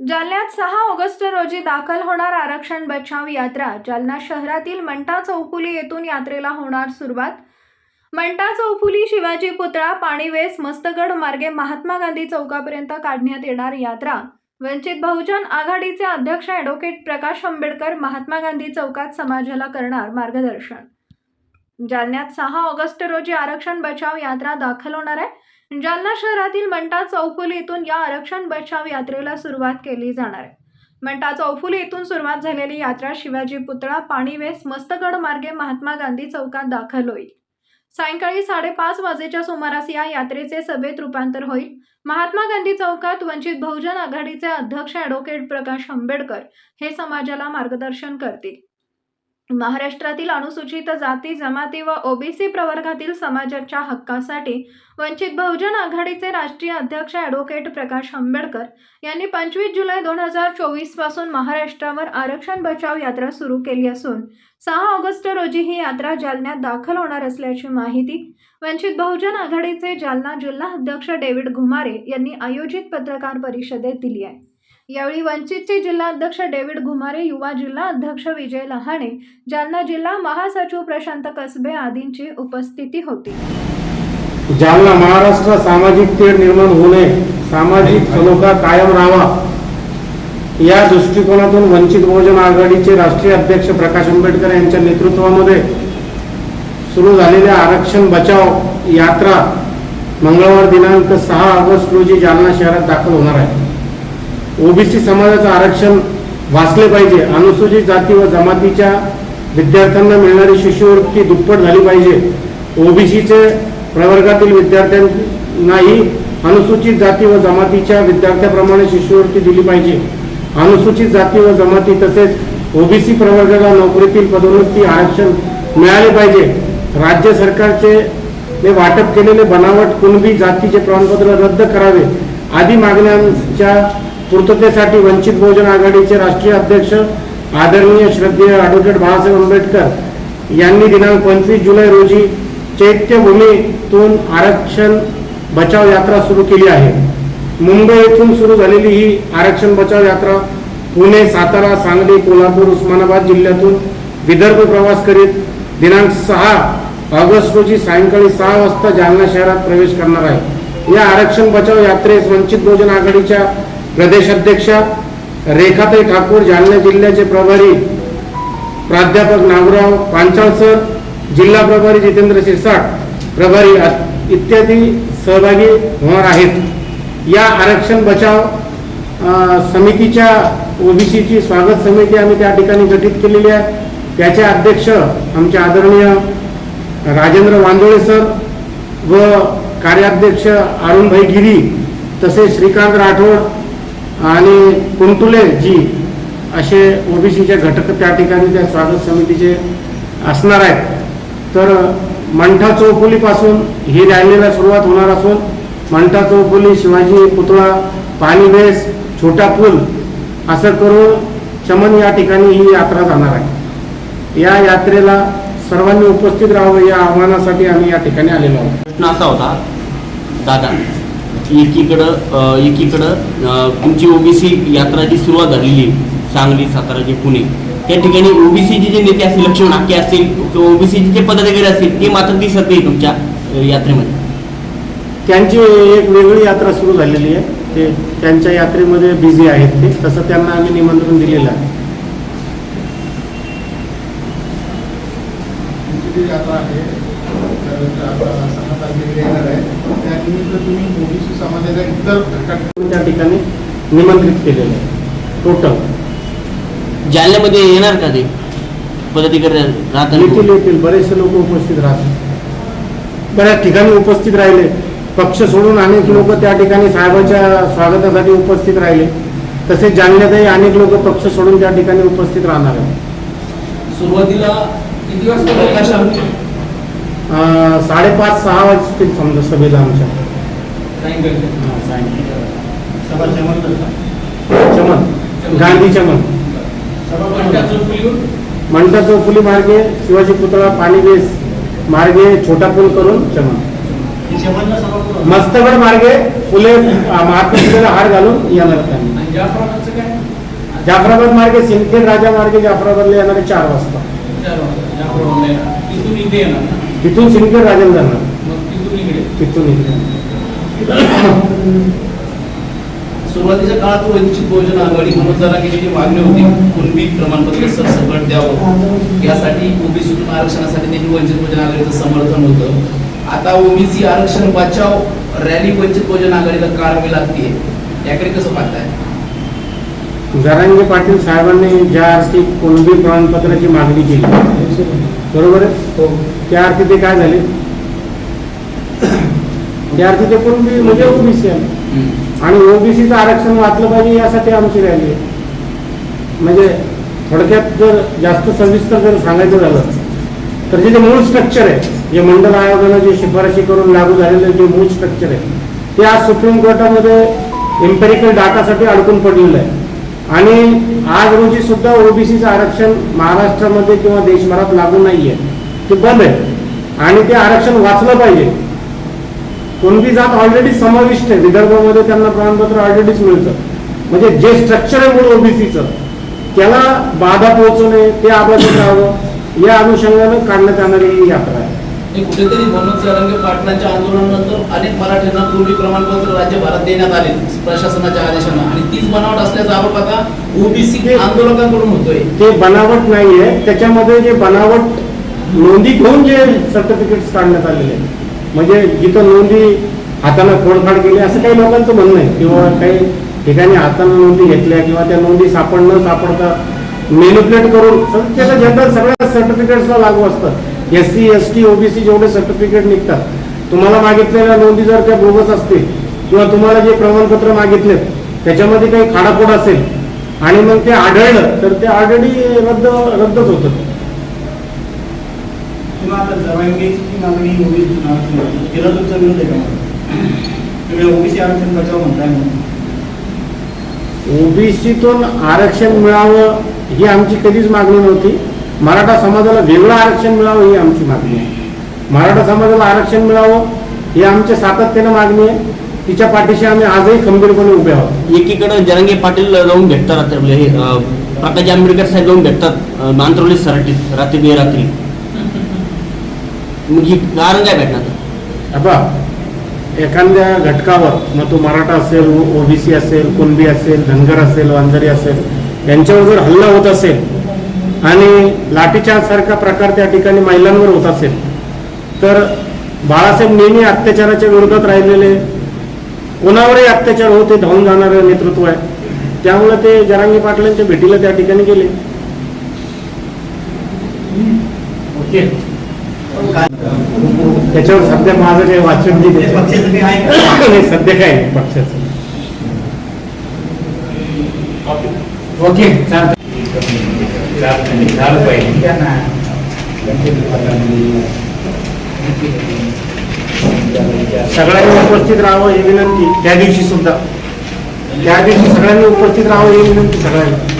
जालन्यात सहा ऑगस्ट रोजी दाखल होणार आरक्षण बचाव यात्रा. जालना शहरातील मंटा चौफुली येथून यात्रेला होणार सुरुवात. मंटा चौफुली शिवाजी पुतळा पाणीवेस मस्तगड मार्गे महात्मा गांधी चौकापर्यंत काढण्यात येणार यात्रा. वंचित बहुजन आघाडीचे अध्यक्ष ॲडव्होकेट प्रकाश आंबेडकर महात्मा गांधी चौकात समाजाला करणार मार्गदर्शन. जालन्यात सहा ऑगस्ट रोजी आरक्षण बचाव यात्रा दाखल होणार आहे. जालना शहरातील मंटा चौफुली येथून या आरक्षण बचाव यात्रेला सुरुवात केली जाणार आहे. मंटा चौफुली येथून सुरुवात झालेली यात्रा शिवाजी पुतळा पाणीवेस मस्तगड मार्गे महात्मा गांधी चौकात दाखल होईल. सायंकाळी साडेपाच वाजेच्या सुमारास या यात्रेचे सभेत रूपांतर होईल. महात्मा गांधी चौकात वंचित बहुजन आघाडीचे अध्यक्ष ॲडव्होकेट प्रकाश आंबेडकर हे समाजाला मार्गदर्शन करतील. महाराष्ट्रातील अनुसूचित जाती जमाती व ओबीसी प्रवर्गातील समाजाच्या हक्कासाठी वंचित बहुजन आघाडीचे राष्ट्रीय अध्यक्ष ॲडव्होकेट प्रकाश आंबेडकर यांनी पंचवीस जुलै दोन हजार चोवीसपासून महाराष्ट्रावर आरक्षण बचाव यात्रा सुरू केली असून सहा ऑगस्ट रोजी ही यात्रा जालन्यात दाखल होणार असल्याची माहिती वंचित बहुजन आघाडीचे जालना जिल्हा अध्यक्ष डेव्हिड घुमारे यांनी आयोजित पत्रकार परिषदेत दिली आहे. यावेळी वंचितचे जिल्हा अध्यक्ष डेव्हिड घुमारे युवा जिल्हा अध्यक्ष विजय लहाणे जालना जिल्हा महासचिव प्रशांत कसबे आदींची उपस्थिती होती. जालना महाराष्ट्र सामाजिक तेढ निर्माण होऊ नये सामाजिक सलोखा कायम राहावा या दृष्टिकोनातून वंचित बहुजन आघाडीचे राष्ट्रीय अध्यक्ष प्रकाश आंबेडकर यांच्या नेतृत्वामध्ये सुरू झालेल्या आरक्षण बचाव यात्रा मंगळवार दिनांक सहा ऑगस्ट रोजी जालना शहरात दाखल होणार आहे. ओबीसी समाजाचं आरक्षण वाचले पाहिजे. अनुसूचित जाती व जमातीच्या विद्यार्थ्यांना मिळणारी शिष्यवृत्ती दुप्पट झाली पाहिजे. ओबीसीचे प्रवर्गातील विद्यार्थ्यांनाही अनुसूचित जाती व जमातीच्या विद्यार्थ्याप्रमाणे शिष्यवृत्ती दिली पाहिजे. अनुसूचित जाती व जमाती तसेच ओबीसी प्रवर्गाला नोकरीतील पदोन्नती आरक्षण मिळाले पाहिजे. राज्य सरकारचे ने वाटप केलेले बनावट कुणबी जातीचे प्रमाणपत्र रद्द करावे आदी मागण्यांच्या पूर्ततेसाठी वंचित बहुजन आघाडीचे राष्ट्रीय अध्यक्ष आदरणीय श्रद्धेय ॲडव्होकेट बाळासाहेब आंबेडकर यांनी दिनांक पंचवीस जुलै रोजी चैत्यभूमीतून आरक्षण बचाव यात्रा सुरू केली आहे. मुंबई येथून सुरू झालेली ही आरक्षण बचाव यात्रा पुणे सातारा सांगली कोल्हापूर उस्मानाबाद जिल्ह्यातून विदर्भ प्रवास करीत दिनांक सहा ऑगस्ट रोजी सायंकाळी सहा वाजता जालना शहरात प्रवेश करणार आहे. या आरक्षण बचाव यात्रेस वंचित बहुजन आघाडीच्या प्रदेशाध्यक्ष रेखाताई ठाकूर जालना जिल्ह्याचे प्रभारी प्राध्यापक नागराव पांचाळ सर जिल्हा प्रभारी जितेंद्र शिरसाट प्रभारी इत्यादी सहभागी होणार आहेत. या आरक्षण बचाव समितीच्या ओबीसीची स्वागत समिती आम्ही त्या ठिकाणी गठीत केलेली आहे. त्याचे अध्यक्ष आमचे आदरणीय राजेंद्र वांदोळे सर व कार्याध्यक्ष अरुणभाई गिरी तसेच श्रीकांत राठोड आणि कुंटुले जी असे ओबीसीचे घटक त्या ठिकाणी त्या स्वागत समितीचे असणार आहेत. तर मंठा चौफुलीपासून ही रॅलीला सुरुवात होणार असून मंठा चौफुली शिवाजी पुतळा पाणी भेस छोटा पूल असं करून चमन या ठिकाणी ही यात्रा जाणार आहे. या यात्रेला सर्वांनी उपस्थित राहावं या आव्हानासाठी आम्ही या ठिकाणी आलेलो आहोत. प्रश्न असा होता दादा एकीकडं एकीकडं तुमची ओबीसी यात्रा जी सुरुवात झालेली आहे, सांगली सातारा जे पुणे. त्या ठिकाणी ओबीसीचे जे नेते असतील लक्ष्मण हाके असतील किंवा ओबीसीचे जे पदाधिकारी असतील ते मात्र दिसत नाही तुमच्या यात्रेमध्ये. त्यांची एक वेगळी यात्रा सुरू झालेली आहे. ते त्यांच्या यात्रेमध्ये बिझी आहेत ते. तसं त्यांना आम्ही निमंत्रण दिलेलं आहे. यात्रा आहे त्या ठिकाणी निमंत्रित केलेलं आहे. टोटल जालन्यामध्ये येणार का ते? पदाधिकारी येथील राहतात येथील बरेचसे लोक उपस्थित राहतात बऱ्याच ठिकाणी उपस्थित राहिले. पक्ष सोडून अनेक लोक त्या ठिकाणी साहेबांच्या स्वागतासाठी उपस्थित राहिले. तसेच जालन्यातही अनेक लोक पक्ष सोडून त्या ठिकाणी उपस्थित राहणार आहेत. सुरुवातीला किती वाजता साडेपाच सहा वाजतील समजा सभेला आमच्या. हा, सायंकाळी. चमन गांधी चमन मंडा चौफुली मार्गे शिवाजी पुतळा पाणीवेस मार्गे छोटा पूल करून चमन मस्तगड मार्गे फुले महात्मा फुलेला हार घालून येणार त्यांनी जाफराबाद मार्गे सिंदखेड राजा मार्गे जाफराबादला येणारे चार वाजता. तिथून सिंदखेड राजाला जाणार. तिथून इकडे. सुरुवातीच्या काळात वंचित बहुजन आघाडी म्हणून जरा जी मागणी होती कुणबी प्रमाणपत्र सरसकट द्यावं. यासाठी ओबीसीतून आरक्षणासाठी त्यांनी वंचित बहुजन आघाडीचं समर्थन होतं. आता ओबीसी आरक्षण बचाव रॅली वंचित बहुजन आघाडीला काढावी लागते याकडे कसं पाहताय? जरांगे पाटील साहेबांनी ज्या अर्थी कुणबी प्रमाणपत्राची मागणी केली बरोबर आहे? त्या अर्थी ते काय झाले? त्या अर्थी ते कुणबी म्हणजे ओबीसी आहे. आणि ओबीसीचं आरक्षण वाचलं पाहिजे यासाठी आमची रॅली आहे. म्हणजे थोडक्यात जर जास्त सविस्तर जर सांगायचं झालं तर जे जे मूळ स्ट्रक्चर आहे जे मंडल आयोगानं जे शिफारशी करून लागू झालेलं जे मूळ स्ट्रक्चर आहे ते आज सुप्रीम कोर्टामध्ये एम्पेरिकल डाटासाठी अडकून पडलेलं आहे. आणि आज रोजी सुद्धा ओबीसीचं आरक्षण महाराष्ट्रामध्ये किंवा देशभरात लागू नाहीये. ते बंद आहे. आणि ते आरक्षण वाचलं पाहिजे. कोणती जात ऑलरेडी समाविष्ट आहे. विदर्भामध्ये त्यांना प्रमाणपत्र ऑलरेडीच मिळतं. म्हणजे जे स्ट्रक्चर आहे मूळ ओबीसीचं त्याला बाधा पोहोचू नये ते अबाधित राहावं या अनुषंगानं काढण्यात येणारी ही यात्रा आहे. कुठेतरी मनोज जरांगे पाटलांच्या आंदोलनानंतर अनेक मराठ्यांना पूर्वी प्रमाणपत्र राज्यभरात देण्यात आले प्रशासनाच्या आदेशानं. आणि तीच बनावट असल्याचा आरोप आता ओबीसी आंदोलकांकडून होतोय. ते बनावट नाहीये. त्याच्यामध्ये जे बनावट नोंदी घेऊन जे सर्टिफिकेट्स काढण्यात आलेले म्हणजे जिथं नोंदी हातानं खोडफाड केली असं काही लोकांचं म्हणणं आहे. किंवा काही ठिकाणी हातानं नोंदी घेतल्या किंवा त्या नोंदी सापड न सापडता मेनिप्युलेट करून त्याला जनरल सगळ्या सर्टिफिकेट्सला लागू असतात S C S T OBC जेवढे सर्टिफिकेट निघतात तुम्हाला मागितलेल्या नोंदी जर त्या बोगस असतील किंवा तुम्हाला जे प्रमाणपत्र मागितलेत त्याच्यामध्ये काही खाडाखोड असेल आणि मग ते आढळलं तर ते ऑलरेडी रद्द रद्दच होतं. ओबीसीतून आरक्षण मिळावं ही आमची कधीच मागणी नव्हती. मराठा समाजाला वेगळं आरक्षण मिळावं ही आमची मागणी आहे. मराठा समाजाला आरक्षण मिळावं ही आमच्या सातत्यानं मागणी आहे. तिच्या पाठीशी आम्ही आजही खंबीरपणे उभे आहोत. एकीकडे जरांगे पाटील जाऊन भेटतात रात्री आपले हे प्रकाश आंबेडकर साहेब जाऊन भेटतात अं, मांत्रवली सराटीत रात्री बेरात्री मग ही कारण काय भेटणार? अबा एखाद्या घटकावर मग तो मराठा असेल ओबीसी असेल कुणबी असेल धनगर असेल वांजरी असेल यांच्यावर जर हल्ला होत असेल आणि लाठीचार्ज सारखा प्रकार त्या ठिकाणी महिलांवर होत असेल. तर बाळासाहेब नेहमी अत्याचाराच्या विरोधात राहिलेले कोणावरही अत्याचार होते धावून जाणारं नेतृत्व आहे. त्यामुळे ते जरांगी पाटलांच्या भेटीला त्या ठिकाणी गेले. ओके. त्याच्यावर सध्या माझं काही वाचन नाही. सध्या काय पक्षाचं. ओके. चालतं झालं पाहिजे सगळ्यांनी उपस्थित राहावं ही विनंती. त्या दिवशी सुद्धा. त्या दिवशी सगळ्यांनी उपस्थित राहावं ही विनंती सगळ्यांनी.